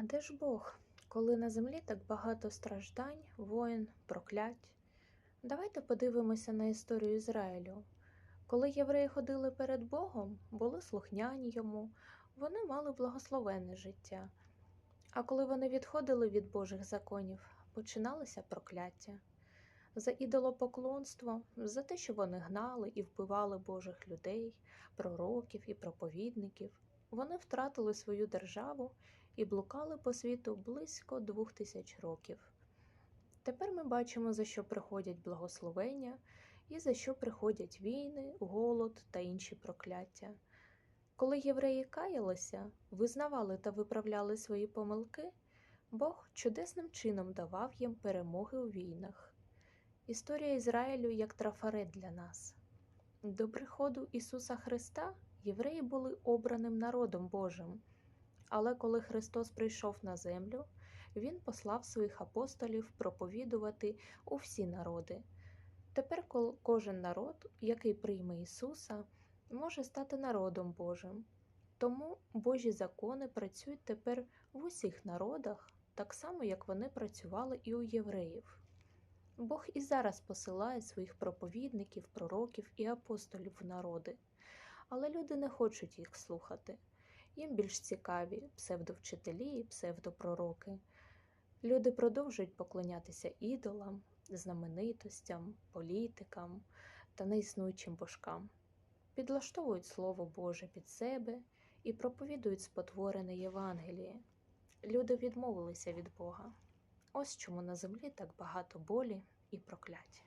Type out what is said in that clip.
А де ж Бог, коли на землі так багато страждань, воїн, проклять? Давайте подивимося на історію Ізраїлю. Коли євреї ходили перед Богом, були слухняні йому, вони мали благословенне життя. А коли вони відходили від Божих законів, починалися прокляття. За ідолопоклонство, за те, що вони гнали і вбивали Божих людей, пророків і проповідників, вони втратили свою державу і блукали по світу близько двох тисяч років. Тепер ми бачимо, за що приходять благословення і за що приходять війни, голод та інші прокляття. Коли євреї каялися, визнавали та виправляли свої помилки, Бог чудесним чином давав їм перемоги у війнах. Історія Ізраїлю як трафарет для нас. До приходу Ісуса Христа євреї були обраним народом Божим. Але коли Христос прийшов на землю, Він послав своїх апостолів проповідувати у всі народи. Тепер кожен народ, який прийме Ісуса, може стати народом Божим. Тому Божі закони працюють тепер в усіх народах, так само, як вони працювали і у євреїв. Бог і зараз посилає своїх проповідників, пророків і апостолів в народи, але люди не хочуть їх слухати. Їм більш цікаві псевдовчителі і псевдопророки. Люди продовжують поклонятися ідолам, знаменитостям, політикам та неіснуючим божкам, підлаштовують Слово Боже під себе і проповідують спотворене Євангеліє. Люди відмовилися від Бога. Ось чому на землі так багато болі і проклять.